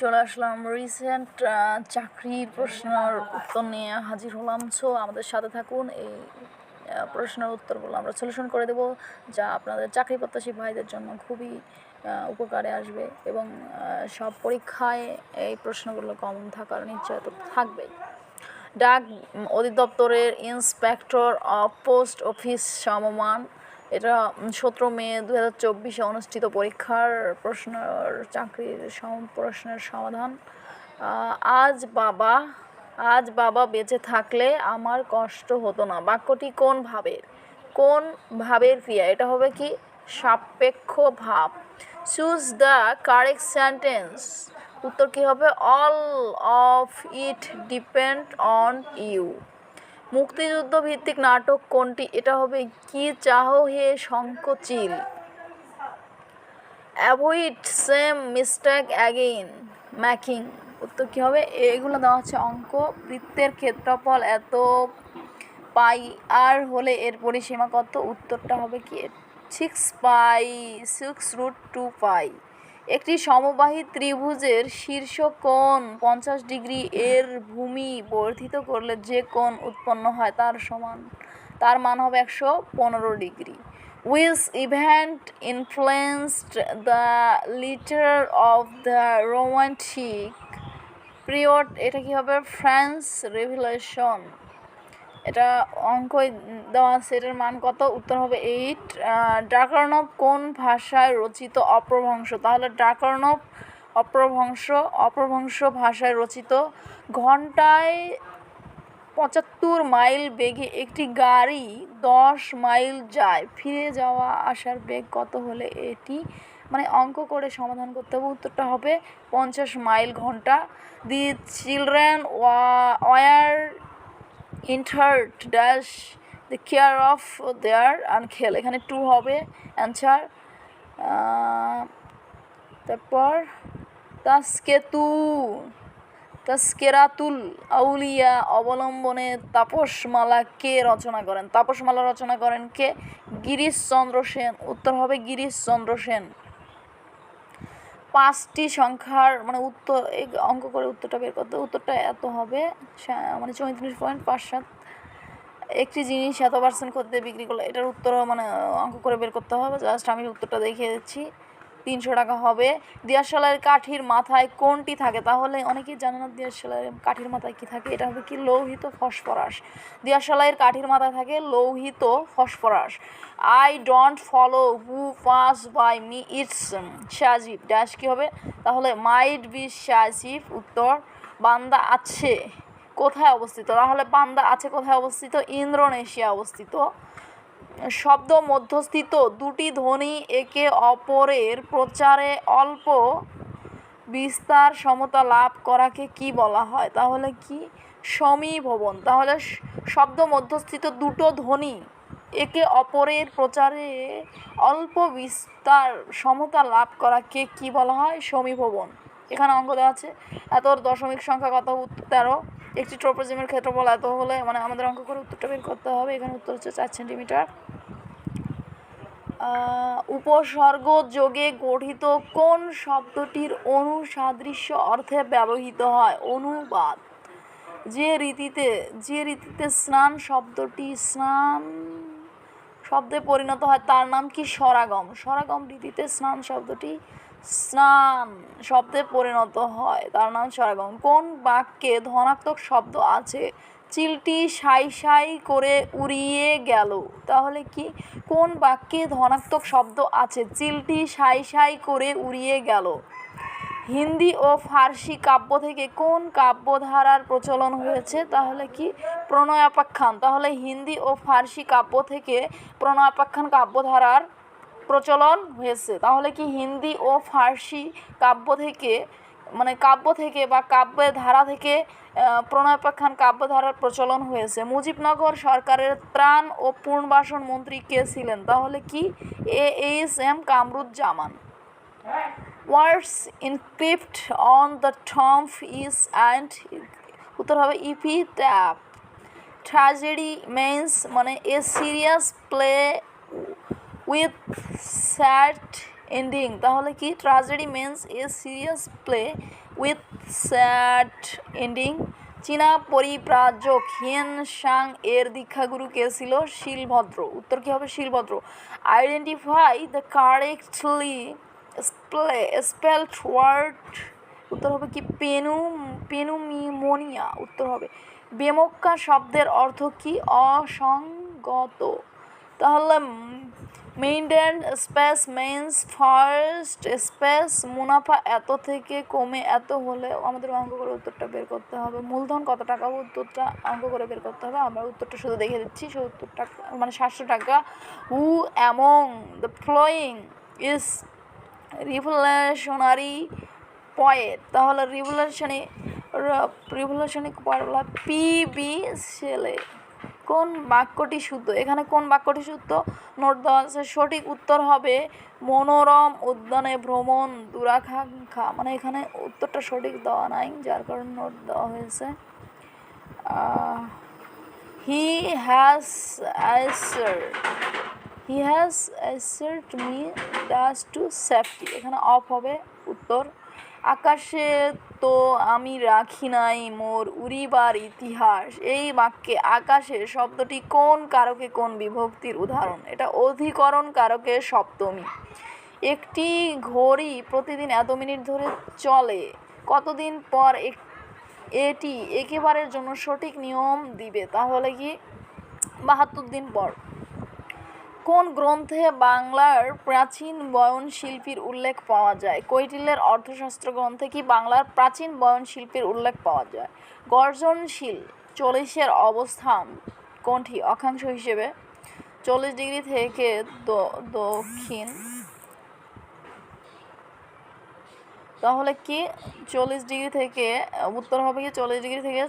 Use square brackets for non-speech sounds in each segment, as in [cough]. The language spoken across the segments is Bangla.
চলে আসলাম রিসেন্ট চাকরির প্রশ্নের উত্তর নিয়ে হাজির হলাম। সো আমাদের সাথে থাকুন, এই প্রশ্নের উত্তরগুলো আমরা সলিউশন করে দেব, যা আপনাদের চাকরি প্রত্যাশী ভাইদের জন্য খুবই উপকারে আসবে এবং সব পরীক্ষায় এই প্রশ্নগুলো কমন থাকার নিশ্চয়তা থাকবেই। ডাক অধিদপ্তরের ইন্সপেক্টর অফ পোস্ট অফিস সমমান এটা সতেরো মে দু হাজার চব্বিশে অনুষ্ঠিত পরীক্ষার প্রশ্নের চাকরির প্রশ্নের সমাধান। আজ বাবা আজ বাবা বেঁচে থাকলে আমার কষ্ট হতো না। বাক্যটি কোন ভাবের? কোন ভাবের ক্রিয়া? এটা হবে কি? সাপেক্ষ ভাব। চুজ দ্য কারেক্ট সেন্টেন্স উত্তর কী হবে? All of it depend on you মুক্তিযুদ্ধ ভিত্তিক নাটক কোনটি? এটা হবে কি চাহো হে Shankhachil avoid same mistake again making উত্তর কী হবে? এগুলো দেওয়া হচ্ছে অঙ্ক। বৃত্তের ক্ষেত্রফল এত পাই আর হলে এর পরিসীমা কত? উত্তরটা হবে কি? Six pi six root two pi একটি সমবাহী ত্রিভুজের শীর্ষ কোণ পঞ্চাশ ডিগ্রি এর ভূমি বর্ধিত করলে যে কোণ উৎপন্ন হয় তার সমান, তার মান হবে একশো পনেরো degree. Which event influenced the literature of the romantic period এটা কি হবে? ফ্রান্স রেভলিউশন এটা অঙ্কই দেওয়া আছে, এটার মান কত? উত্তর হবে এইট ডাকার্ণব কোন ভাষায় রচিত অপ্রভংশ তাহলে ডাকার্ণব অপ্রভংশ অপ্রভংশ ভাষায় রচিত ঘন্টায় পঁচাত্তর মাইল বেগে একটি গাড়ি দশ মাইল যায়। ফিরে যাওয়া আসার বেগ কত হলে এটি? মানে অঙ্ক করে সমাধান করতে হবে। উত্তরটা হবে পঞ্চাশ মাইল ঘণ্টা। The children were, were entrusted dash the care of their uncle এখানে টু হবে অ্যান্সার তারপর তাস্কেতু তাস্কেরাতুল আউলিয়া, অবলম্বনে তাপসমালা কে রচনা করেন? তাপসমালা রচনা করেন কে? গিরিশচন্দ্র সেন। উত্তর হবে গিরিশচন্দ্র সেন। পাঁচটি সংখ্যার মানে উত্তর, এই অঙ্ক করে উত্তরটা বের করতে, উত্তরটা এত হবে মানে চৌত্রিশ পয়েন্ট পাঁচ সাত। একটি জিনিস এত পার্সেন্ট করতে বিক্রি করলে, এটার উত্তর মানে অঙ্ক করে বের করতে হবে জাস্ট আমি উত্তরটা দেখিয়ে দিচ্ছি। তিনশো টাকা হবে। দিয়াশালাইয়ের কাঠির মাথায় কোনটি থাকে? তাহলে অনেকেই জানে না দিয়াশালাইয়ের কাঠির মাথায় কি থাকে। এটা হবে কি লৌহিত ফসফরাস। দিয়াশালাইয়ের কাঠির মাথায় থাকে লৌহিত phosphorus. I don't follow who pass by me it's Sajib. Dash কী হবে? তাহলে মাইট বি সাজিব। উত্তর, বান্দা আছে। কোথায় অবস্থিত? তাহলে বান্দা আছে কোথায় অবস্থিত? ইন্দ্রনেশিয়া অবস্থিত। শব্দ মধ্যস্থিত দুটি ধ্বনি একে অপরের প্রচারে অল্প বিস্তার সমতা লাভ করাকে কি বলা হয়? তাহলে কি? সমীভবন। তাহলে শব্দ মধ্যস্থিত দুটো ধ্বনি একে অপরের প্রচারে অল্প বিস্তার সমতা লাভ করাকে কি বলা হয়? সমীভবন। এখানে অঙ্ক দেওয়া আছে। এত দশমিক সংখ্যা কত তেরো। একটি ট্রোপোজিমের ক্ষেত্রফল এত হলে মানে আমাদের অঙ্ক করে উত্তরটা বের করতে হবে। এখানে উত্তর হচ্ছে চার সেন্টিমিটার। উপসর্গ যোগে গঠিত কোন শব্দটির অনুসাদৃশ্য অর্থে ব্যবহৃত হয়? অনুবাদ। যে রীতিতে যে রীতিতে স্নান শব্দটি স্নান শব্দে পরিণত হয়, তার নাম কি স্বরাগম? স্বরাগম রীতিতে স্নান শব্দটি স্নান শব্দে পরিণত হয়। তার নাম স্বরাগম। কোন বাক্যে ধনাত্মক শব্দ আছে? চিলটি সাই সাই করে উড়িয়ে গেল। তাহলে কি? কোন বাক্যে ধনাত্মক শব্দ আছে? চিলটি সাই সাই করে উড়িয়ে গেল। হিন্দি ও ফার্সি কাব্য থেকে কোন কাব্যধারার প্রচলন হয়েছে? তাহলে কি? প্রণয়াপাখ্যান। তাহলে হিন্দি ও ফার্সি কাব্য থেকে প্রণয়াপাখ্যান কাব্যধারার প্রচলন হয়েছে। তাহলে কি হিন্দি ও ফার্সি কাব্য থেকে মানে কাব্য থেকে বা কাব্যের ধারা থেকে প্রণয়াপাখ্যান কাব্যধারার প্রচলন হয়েছে। মুজিবনগর সরকারের ত্রাণ ও পুনর্বাসন মন্ত্রী কে ছিলেন? তাহলে কি A H M Kamruzzaman? Words encrypt on the tomb is and, উত্তর হবে ইপি ট্যাপ ট্র্যাজেডি মেন্স মানে a serious play with sad ending, তাহলে কি tragedy means a serious play with sad ending? চীনা পরিব্রাজক হিয়েন সাং এর দীক্ষাগুরু কে ছিল? শিলভদ্র। উত্তর কী হবে? Shilabhadra. Identify the correctly spelled word. উত্তর হবে কি? পেনু পেনুমিমোনিয়া উত্তর হবে। বেমক্কা শব্দের অর্থ কি? অসঙ্গত তাহলে maintain space means first space মুনাফা এত থেকে কমে এত হলে আমাদের অঙ্ক করে উত্তরটা বের করতে হবে। মূলধন কত টাকা? উত্তরটা অঙ্ক করে বের করতে হবে। আমরা উত্তরটা শুধু দেখে দিচ্ছি। সত্তর টাকা মানে সাতশো টাকা। Who among the following is revolutionary poet তাহলে revolutionary revolutionary poet P B Shelley কোন বাক্যটি শুদ্ধ? এখানে কোন বাক্যটি শুদ্ধ? নোট দেওয়া আছে, সঠিক উত্তর হবে মনোরম উদ্যানে ভ্রমণ দুরাকাঙ্ক্ষা। মানে এখানে উত্তরটা সঠিক দেওয়া নাই, যার কারণে নোট দেওয়া হয়েছে। He has assert he has assert me does to safety এখানে অফ হবে, উত্তর আকাশে তো আমি রাখি নাই মোর উড়িবার ইতিহাস। এই বাক্যে আকাশে শব্দটি কোন কারকে কোন বিভক্তির উদাহরণ? এটা অধিকরণ কারকে সপ্তমী। একটি ঘড়ি প্রতিদিন এত মিনিট ধরে চলে, কতদিন পর এটি একেবারের জন্য সঠিক নিয়ম দিবে, তাহলে কি? বাহাত্তর দিন পর। কোন গ্রন্থে বাংলার প্রাচীন বয়ন শিল্পীর উল্লেখ পাওয়া যায়? কৈটিল্যের অর্থশাস্ত্র গ্রন্থে কি বাংলার প্রাচীন বয়ন শিল্পীর উল্লেখ পাওয়া যায়? গর্জনশীল চল্লিশের অবস্থান কোনটি? অক্ষাংশ হিসেবে চল্লিশ ডিগ্রি থেকে দক্ষিণ। তাহলে কি চল্লিশ ডিগ্রি থেকে, উত্তর হবে কি চল্লিশ ডিগ্রি থেকে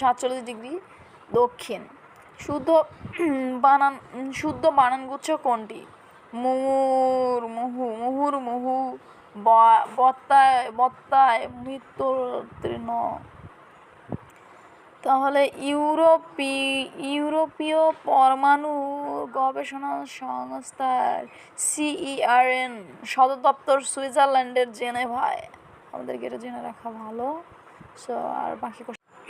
সাতচল্লিশ ডিগ্রি দক্ষিণ? শুদ্ধ, বানান, শুদ্ধ বানানগুচ্ছ কোনটি? মুহুর, মুহু মুহুর, মুহু বত্তায় বত্তায় মৃত্যুতৃণ তাহলে ইউরোপি, ইউরোপীয় পরমাণু গবেষণা সংস্থার সিইআরএন, সদর দপ্তর সুইজারল্যান্ডের জেনেভায়। আমাদেরকে এটা জেনে রাখা ভালো। সো আর বাকি [clears throat]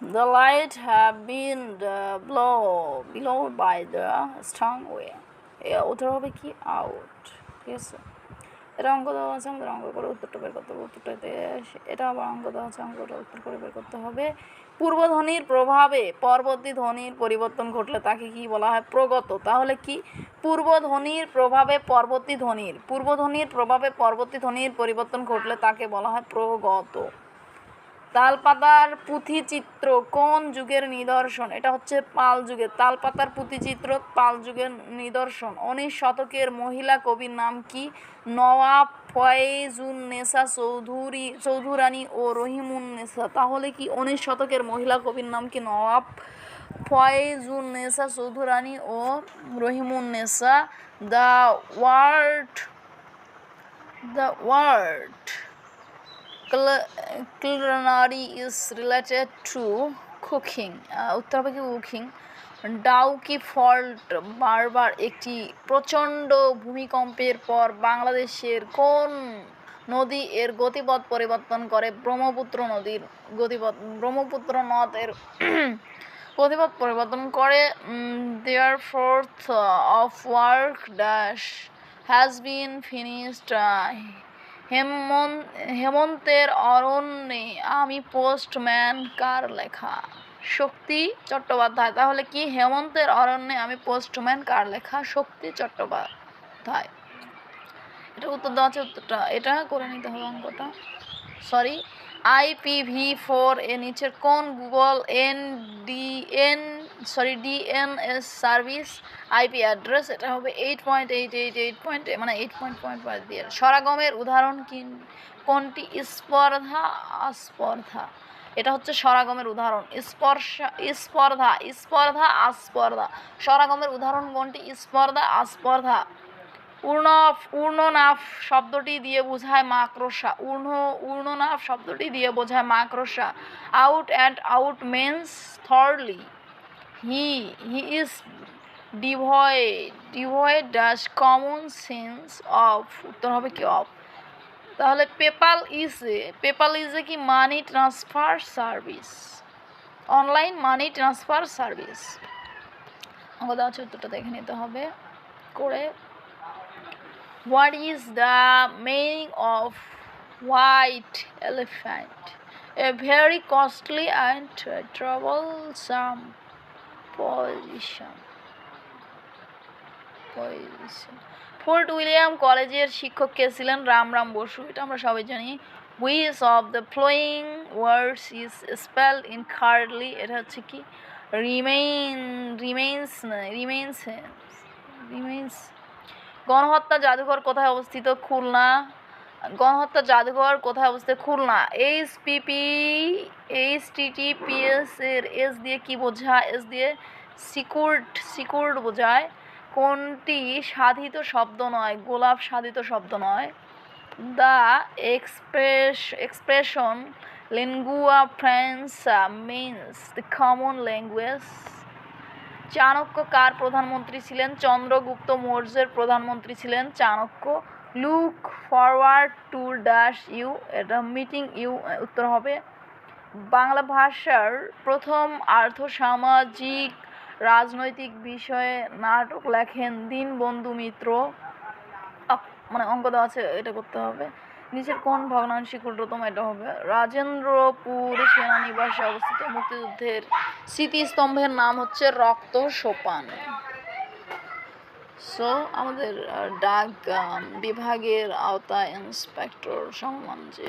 The light have been uh, blow below by the strong wind. এ উত্তর হবে কি আউট ঠিক আছে এটা অঙ্ক দেওয়া আছে আমাদের অঙ্ক করে উত্তরটা বের করতে হবে উত্তরটাতে এটা আবার অঙ্ক দেওয়া আছে অঙ্কটা উত্তর করে বের করতে হবে পূর্বধ্বনির প্রভাবে পরবর্তী ধ্বনির পরিবর্তন ঘটলে তাকে কি বলা হয়? প্রগত। তাহলে কি? পূর্বধ্বনির প্রভাবে পরবর্তী ধ্বনির পূর্বধ্বনির প্রভাবে পরবর্তী ধ্বনির পরিবর্তন ঘটলে তাকে বলা হয় প্রগত। তালপাতার পুঁথিচিত্র কোন যুগের নিদর্শন? এটা হচ্ছে পাল যুগের তালপাতার পুঁথিচিত্র, পাল যুগের নিদর্শন। উনিশ শতকের মহিলা কবির নাম কি? নওয়াব ফয়েজুন্নেসা চৌধুরী, চৌধুরানী ও রহিমুন রহিমুন্নেসা তাহলে কি উনিশ শতকের মহিলা কবির নাম কি নওয়াব ফয়েজুন্নেসা চৌধুরানী ও Rahimun Rahimunnesa the word the word culinary is related to cooking উত্তর হবে কি কুকিং ডাউকি ফল্ট বারবার একটি প্রচণ্ড ভূমিকম্পের পর বাংলাদেশের কোন নদী এর গতিপথ পরিবর্তন করে? ব্রহ্মপুত্র নদীর গতিপথ, ব্রহ্মপুত্র নদ এর [clears throat] গতিপথ পরিবর্তন করে। There fourth of work dash has been finished হেমন্ত হেমন্তের অরণ্যে আমি পোস্টম্যান কার লেখা? শক্তি চট্টোপাধ্যায়। তাহলে কি হেমন্তের অরণ্যে আমি পোস্টম্যান কার লেখা? শক্তি চট্টোপাধ্যায়। এটা উত্তর দেওয়া আছে উত্তরটা। এটা করে নিতে হবে অঙ্কটা। সরি আইপিভি ফোর এ নিচের কোন Google N D N sorry DNS service IP address এটা হবে eight point eight eight eight point মানে এইট পয়েন্ট পয়েন্ট পয়েন্ট দিয়ে। স্বরাগমের উদাহরণ কোনটি? স্পর্ধা, আস্পর্ধা। এটা হচ্ছে স্বরাগমের উদাহরণ। স্পর্শা, স্পর্ধা স্পর্ধা, আস্পর্ধা। স্বরাগমের উদাহরণ কোনটি? স্পর্ধা, আস্পর্ধা। উর্ণ উর্ণনাফ শব্দটি দিয়ে বোঝায় মাকড়সা। উর্ণ, উর্ণনাফ শব্দটি দিয়ে বোঝায় মাকড়সা। Out and out means thirdly he he is devoid devoid does common sense of উত্তর হবে কি অফ তাহলে পেপাল ইজ পেপাল ইজ কি money transfer service online money transfer service আমাকে দেওয়া হচ্ছে দেখে নিতে হবে। করে what is the meaning of white elephant a very costly and troublesome position position Fort William কলেজের শিক্ষক কে ছিলেন? রাম রাম বসু। এটা আমরা সবাই জানি। Which of the following words is spelled incorrectly এটা হচ্ছে কি? রিমেইন রিমেইনস রিমেইনস রিমেইনস গণহত্যা জাদুঘর কোথায় অবস্থিত? খুলনা। গণহত্যা জাদুঘর কোথায় অবস্থিত Khulna. H PP H TTPS এর এস দিয়ে কি বোঝায়? এস দিয়ে সিকিউরড সিকিউরড বোঝায় কোনটি সাধিত শব্দ নয়, গোলাপ সাধিত শব্দ নয়। The express, expression lingua franca means the common language. Chanakya কার প্রধানমন্ত্রী ছিলেন? চন্দ্রগুপ্ত মৌর্যের প্রধানমন্ত্রী ছিলেন Chanakya. Look forward to dash you এটা মিটিং ইউ উত্তর হবে। বাংলা ভাষার প্রথম আর্থসামাজিক রাজনৈতিক বিষয়ে নাটক লেখেন দীনবন্ধু মিত্র। মানে অঙ্ক দেওয়া আছে, এটা করতে হবে। নিচের কোন ভগ্নাংশে ক্ষুদ্রতম এটা হবে। রাজেন্দ্রপুর সেনানিবাসে অবস্থিত মুক্তিযুদ্ধের স্মৃতিস্তম্ভের নাম হচ্ছে রক্ত সোপান। সো আমাদের ডাক বিভাগের আওতা ইন্সপেক্টর সম্বন্ধে